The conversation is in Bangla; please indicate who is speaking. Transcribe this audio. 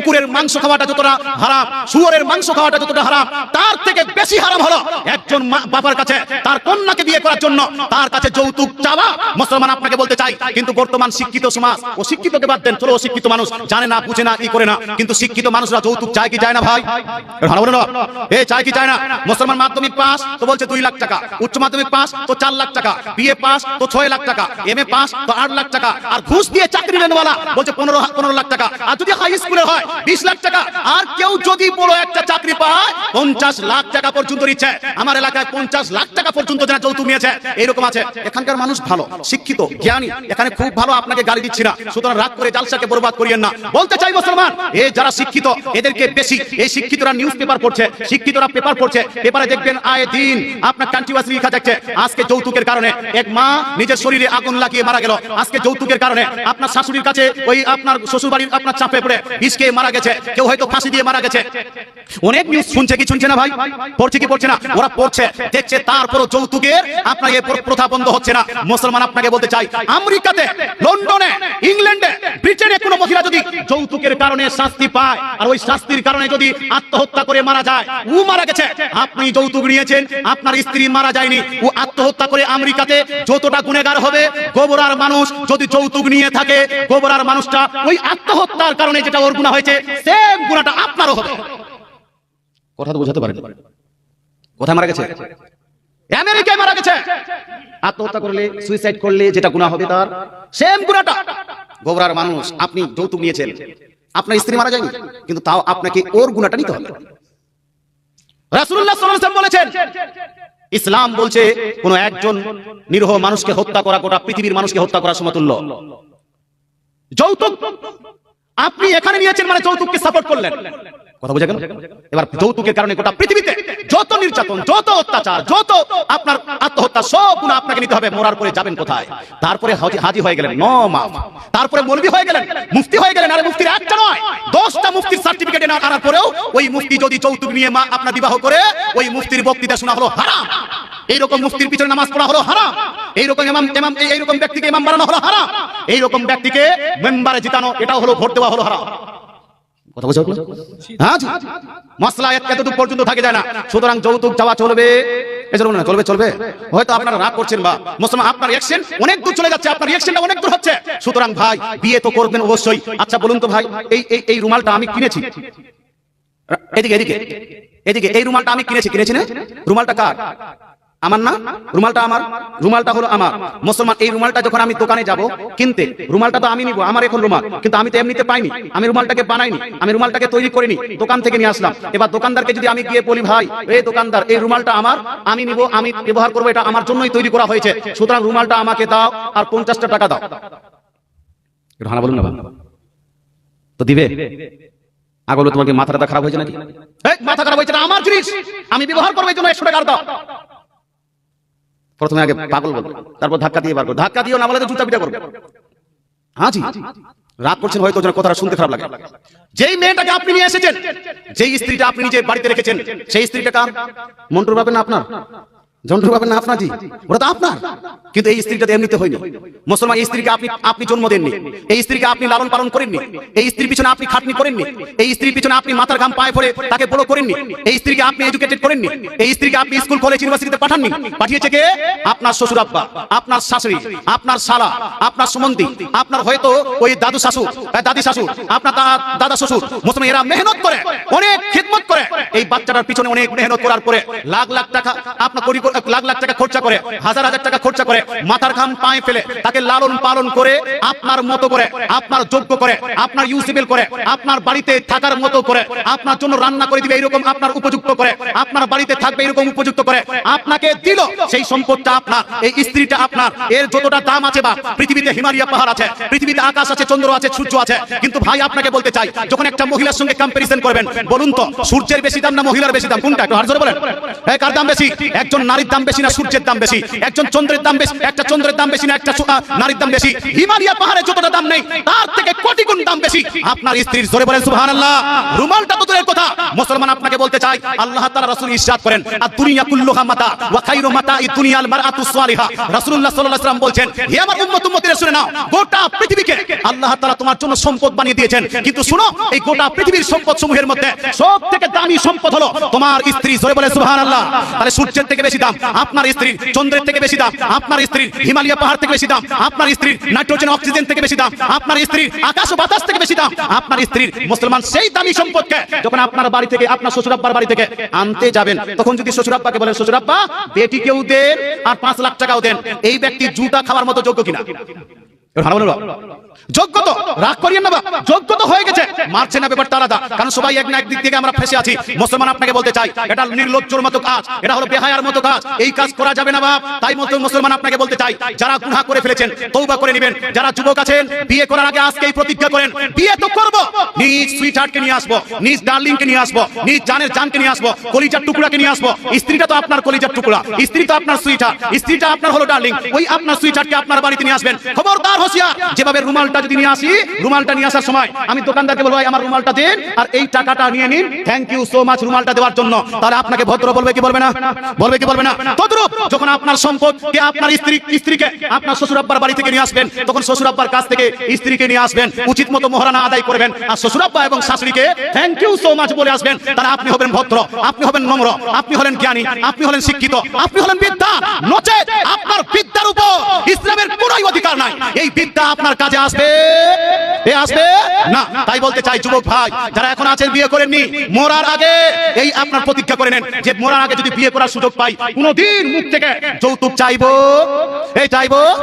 Speaker 1: কুকুরের মাংস খাওয়াটা যতটা হারাম, শুয়োরের মাংস খাওয়াটা যতটা হারাম, তার থেকে বেশি হারাম হলো একজন বাবার কাছে তার কন্যাকে বিয়ে করার জন্য। তার কাছে যৌতুক চাওয়া, মুসলমান আপনাকে বলতে চাই কিন্তু বর্তমান শিক্ষিত সমাজ ও শিক্ষিতকে বাদ দেন, চলো অশিক্ষিত মানুষ, জানে না, বুঝে না কি করে না, কিন্তু শিক্ষিত মানুষরা যৌতুক চায় কি চায় না ভাই? ভালো বলে না এ চায় কি চায় না? মুসলমান মাধ্যমিক পাস, তো বলছে দুই লাখ টাকা, উচ্চ মাধ্যমিক পাস, তো চার লাখ টাকা বিএ পাস, তো ছয় লাখ টাকা, এম এ পাস, তো আট লাখ টাকা, আর ঘুষ দিয়ে চাকরি নেওয়ালা বলছে পনেরো পনেরো লাখ টাকা, আর যদি হাই স্কুলে হয় বিশ লাখ টাকা। আর কেউ যদি বড় একটা চাকরি পায়, পঞ্চাশ লাখ টাকা পর্যন্ত নিচ্ছে আমার এলাকায় পঞ্চাশ লাখ টাকা পর্যন্ত যারা যৌতুক নিয়েছে, এরকম আছে। এখানকার মানুষ ভালো, শিক্ষিত, জ্ঞানী। এখানে খুব ভালো আপনাকে গালি দিচ্ছি না। সুতরাং রাগ করে জালসাকে বরবাদ করিয়েন না। বলতে চাই মুসলমান, এ যারা শিক্ষিত, এদেরকে বেশি, এই শিক্ষিতরা নিউজ পেপার পড়ছে, শিক্ষিতরা পেপার পড়ছে। পেপারে দেখবেন, আয়ে দিন, আপনার কান্ট্রিওয়াস লেখা যাচ্ছে আজকে যৌতুকের কারণে এক মা নিজের শরীরে আগুন লাগিয়ে মারা গেল। আজকে যৌতুকের কারণে আপনার শাশুড়ির কাছে ওই আপনার শ্বশুর বাড়ির আপনার চাপে পড়ে। বিষ খেয়ে মারা গেছে। কেউ হয়তো ফাঁসি দিয়ে মারা গেছে। অনেক নিউজ শুনছে, কি শুনছে না ভাই? পড়ছে কি পড়ছে না? ওরা পড়ছে, দেখছে তারপরও যৌতুকের আপনার এই প্রথা বন্ধ হচ্ছে না। মুসলমান আপনাকে বলতে চাই, আমেরিকাতে, লন্ডনে, ইংল্যান্ডে, ব্রিটেনে কোনো মহিলা যদি যৌতুকের কারণে শাস্তি পায়, আর ওই শাস্তির কারণে যদি আত্মহত্যা করে মারা যায়, ও মারা গেছে। আপনি যৌতুক নিয়েছেন, আপনার স্ত্রী মারা যায়নি, ও আত্মহত্যা করে আমেরিকাতে যতটা গুণেগার হবে, গোবরার মানুষ যদি যৌতুক নিয়ে থাকে, গোবরার মানুষটা ওই আত্মহত্যার কারণে যেটা ওর গুণা হয়েছে সেম গুণাটা আপনারও হবে। কথা তো বোঝাতে পারেন। কোথায় মারা গেছে? আমেরিকায় মারা গেছে। আত্মহত্যা করলে সুইসাইড করলে যেটা গুণা হবে তার সেম গুণাটা। গোবরার মানুষ, আপনি যৌতুক নিয়েছেন। আপনার স্ত্রী মারা যায়নি, কিন্তু তাও আপনাকে ওর গুণাটা নিতে হবে। রাসূলুল্লাহ সাল্লাল্লাহু আলাইহি ওয়াসাল্লাম বলেছেন, ইসলাম বলছে, কোন একজন নিরহ মানুষকে হত্যা করা গোটা পৃথিবীর মানুষকে হত্যা করা সমতুল্য যৌতুক আপনি এখানে নিয়েছেন মানে যৌতুককে সাপোর্ট করলেন। কথা বোঝা গেল? এবার যৌতুকের কারণে গোটা পৃথিবীতে যত নির্যাতন, যত অত্যাচার, যত আপনার আত্মহত্যা, সব গুণ আপনাকে নিতে হবে। মরার পরে যাবেন কোথায়? তারপরে হাজি- হয়ে গেলেন ন মাফ তারপরে মৌলবি হয়ে গেলেন, মুফতি হয়ে গেলেন। আরে মুফতির একটা নয়, দশটা মুফতির সার্টিফিকেট আনার পরেও ওই মুফতি যদি যৌতুক নিয়ে মা আপনার বিবাহ করে, ওই মুফতির বক্তৃতা শোনা হলো হারাম। এইরকম মুফতির পিছনে নামাজ পড়া হলো হারাম। এইরকম ইমাম ইমাম এই- এইরকম ব্যক্তিকে ইমাম বানানো হলো হারাম। এইরকম ব্যক্তিকে মেম্বারে জিতানো, এটাও হলো ভোট দেওয়া হলো হারাম। কথা হ্যাঁ পর্যন্ত থাকে যায় না। সুতরাং যৌতুক চাওয়া চলবে। চলে যাচ্ছে, আপনার অনেক হচ্ছে। সুতরাং ভাই, বিয়ে তো করবেন অবশ্যই। আচ্ছা বলুন তো ভাই, এই এই রুমালটা আমি কিনেছি। এদিকে এদিকে এদিকে, এই রুমালটা আমি কিনেছি কিনেছি না? রুমালটা কার? আমার না? রুমালটা আমার? রুমালটা হলো আমার। মুসলমান, এই রুমালটা যখন আমি দোকানে যাব, কিনতে, রুমালটা তো আমি নিব, আমার এখন রুমাল। কিন্তু আমি তো এমনিতে পাইনি। আমি রুমালটাকে বানাইনি, আমি রুমালটাকে তৈরি করিনি, দোকান থেকে নিয়ে আসলাম। এবার দোকানদারকে যদি আমি গিয়ে বলি, ভাই এই দোকানদার, এই রুমালটা আমার, আমি নিব, আমি ব্যবহার করব, এটা আমার জন্যই তৈরি করা হয়েছে। সুতরাং রুমালটা আমাকে দাও আর পঞ্চাশটা টাকা দাও। হানা বলুন না। তো দিবে? আগলে তোমাকে মাথাটা খারাপ হয়েছে নাকি? মাথা খারাপ হয়েছে আমার জিনিস। আমি ব্যবহার করব, এই জন্য একশো টাকা দাও। প্রথমে আগে পাগল বলব তারপর ধাক্কা দিয়ে বার করব ধাক্কা দিও না বলে জুতা পিটা করব। হ্যাঁ জি। রাগ করছেন হয়তো যেন কথাটা শুনতে খারাপ লাগে। যেই মেয়েটাকে আপনি নিয়ে এসেছেন যেই স্ত্রীটা আপনি নিজে বাড়িতে রেখেছেন সেই স্ত্রীটা কার? মন্টুর পাবেন না আপনার? না তো আপনার। কিন্তু এই স্ত্রীটা এমনিতে হয়নি। মুসলমান এই স্ত্রীকে আপনি আপনি জন্ম দেননি। এই স্ত্রীকে আপনি লালন পালন করেননি। এই স্ত্রীর পিছনে আপনি খাটনি করেননি। এই স্ত্রীর পিছনে আপনি মাথার ঘাম পায়ে পড়ে তাকে বড় করেননি। এই স্ত্রীকে আপনি এডুকেটেড করেননি। এই স্ত্রীকে আপনি স্কুল কলেজ ইউনিভার্সিটিতে পাঠাননি। পাঠিয়েছে কে? আপনার শ্বশুর আব্বা, আপনার শাশুড়ি, আপনার শালা, আপনার সুমন্তি, আপনার হয়তো ওই দাদু শাশু দাদি শাশু, আপনার দাদা শ্বশুর। মুসলমান এরা মেহনত করে, অনেক খিদমত করে। এই বাচ্চাটার পিছনে অনেক মেহনত করার পরে লাখ লাখ টাকা আপনার লাখ লাখ টাকা খরচা করে, হাজার হাজার টাকা খরচা করে, মাথার ঘাম পায়ে ফেলে, তাকে লালন পালন করে, আপনার মতো করে, আপনার যোগ্য করে, আপনার ইউসিবল করে, আপনার বাড়িতে থাকার মতো করে, আপনার জন্য রান্না করে দিবে এরকম আপনার উপযুক্ত করে, আপনার বাড়িতে থাকবে এরকম উপযুক্ত করে, আপনাকে দিল, সেই সম্পদটা আপনার, এই স্ত্রীটা আপনার, এর যতটা দাম আছে বা, পৃথিবীতে হিমালয় পাহাড় আছে, পৃথিবীতে আকাশ আছে, চন্দ্র আছে, সূর্য আছে, কিন্তু ভাই আপনাকে বলতে চাই, যখন একটা মহিলার সঙ্গে কম্পারিজন করবেন, বলুন তো, সূর্যের বেশি দাম না মহিলার বেশি দাম? কোনটা একটু হার বলেন। এই কার দাম বেশি? একজন নারী নারীর দাম বেশি না সূর্যের দাম বেশি? একজন চন্দ্রের দাম বেশি, একটা চন্দ্রের দাম বেশি না একটা নারীর দাম বেশি। হিমালয় পাহাড়ে যতটা দাম নেই, তার থেকে কোটি গুণ দাম বেশি। আপনার স্ত্রীর জোরে বলেন, সুবহানাল্লাহ। রুমালটা তো দূরের কথা। মুসলমান আপনাকে বলতে চাই আল্লাহ তাআলা রাসূল ইরশাদ করেন আর দুনিয়া কুল্লুহা মাতা ওয়া খায়রু মাতাই দুনিয়াল মারআতু সালিহা। রাসূলুল্লাহ সাল্লাল্লাহু আলাইহি ওয়াসাল্লাম বলছেন, হে আমার উম্মত, উম্মতিরা, শুনে নাও, গোটা পৃথিবীকে আল্লাহ তাআলা তোমার জন্য সম্পদ বানিয়ে দিয়েছেন। কিন্তু শুনো, এই গোটা পৃথিবীর সম্পদ সমূহের মধ্যে সব থেকে দামি সম্পদ হলো তোমার স্ত্রী। জোরে বলে সুবহানাল্লাহ। তাহলে সূর্যের থেকে বেশি দাম আপনার স্ত্রীর চন্দ্রের থেকে বেশি দাম। আপনার স্ত্রীর হিমালয় পাহাড় থেকে বেশি দাম। আপনার স্ত্রীর নাইট্রোজেন, অক্সিজেন থেকে বেশি দাম। আপনার স্ত্রীর আকাশ ও বাতাস থেকে বেশি দাম। আপনার স্ত্রীর মুসলমান সেই দামি সম্পদকে যখন আপনার বাড়ি থেকে, আপনার শ্বশুরাব্বার বাড়ি থেকে আনতে যাবেন, তখন যদি শ্বশুরাব্বাকে বলেন, শ্বশুরাব্বা বেটিকেও দেন আর পাঁচ লাখ টাকাও দেন, এই ব্যক্তি জুতা খাওয়ার মতো যোগ্য কিনা? ভালো বলো বাবা। যোগ্য রাগ করিয়েন না বাবা। হয়ে গেছে। মারছে না ব্যাপারটা আলাদা। কারণ সবাই এক না একদিক থেকে আমরা ফেসে আছি। মুসলমান আপনাকে বলতে চাই এটা নির্লজ্জর মতো কাজ এটা হলো বেহায়ার মতো কাজ। এই কাজ করা যাবে না বাপ। তাই মুসলমান আপনাকে বলতে চাই যারা গুনাহ করে ফেলেছেন তৌবা করে নেবেন। যারা যুবক আছেন বিয়ে করার আগে আজকেই প্রতিজ্ঞা করেন বিয়ে তো করব। নিজ সুইটহার্টকে নিয়ে আসব নিজ ডার্লিংকে নিয়ে আসব নিজ জানের জানকে নিয়ে আসব কলিজার টুকরাকে নিয়ে আসব। স্ত্রীটা তো আপনার কলিজার টুকরা স্ত্রী তো আপনার সুইটহার্ট স্ত্রীটা আপনার হলো ডার্লিং ওই আপনার সুইটহার্টকে আপনার বাড়িতে নিয়ে আসবেন। খবরদার হোসিয়ার যেভাবে রুমালটা যদি নিয়ে আসি, রুমালটা নিয়ে আসার সময় আমি দোকানদারকে বলব আমার রুমালটা দিন আর এই টাকাটা নিয়ে নিন। থ্যাংক ইউ সো মাচ রুমালটা দেওয়ার জন্য। তাহলে আপনাকে ভদ্র বলবে কি বলবে না? বলবে কি বলবে না? তদ্রুপ যখন আপনার সম্পদ কে আপনার স্ত্রী, স্ত্রীকে আপনার শ্বশুর আব্বার বাড়ি থেকে নিয়ে আসবেন, তখন শ্বশুর আব্বার কাছ থেকে স্ত্রীকে নিয়ে আসবেন, উচিত মতো মহারানা আদায় করবেন। আর শ্বশুর আব্বা এবং শাশুড়িকে থ্যাংক ইউ সো মাচ বলে আসবেন। তাহলে আপনি হবেন ভদ্র, আপনি হবেন নম্র, আপনি হলেন জ্ঞানী, আপনি হলেন শিক্ষিত, আপনি হলেন বিদ্যা। নচেত আপনার বিদ্যার উপর ইসলামের কোনোই অধিকার নাই। এই বিদ্যা আপনার কাজে আসবে? এ আসবে? না, তাই বলতে চাই, যুবক ভাই, যারা এখন আছেন, বিয়ে করেননি, মরার আগে এই আপনার প্রতিজ্ঞা করে নেন যে মরার আগে যদি বিয়ে করার সুযোগ পাই, কোনোদিন মুখ থেকে যৌতুক চাইব? এই চাইব?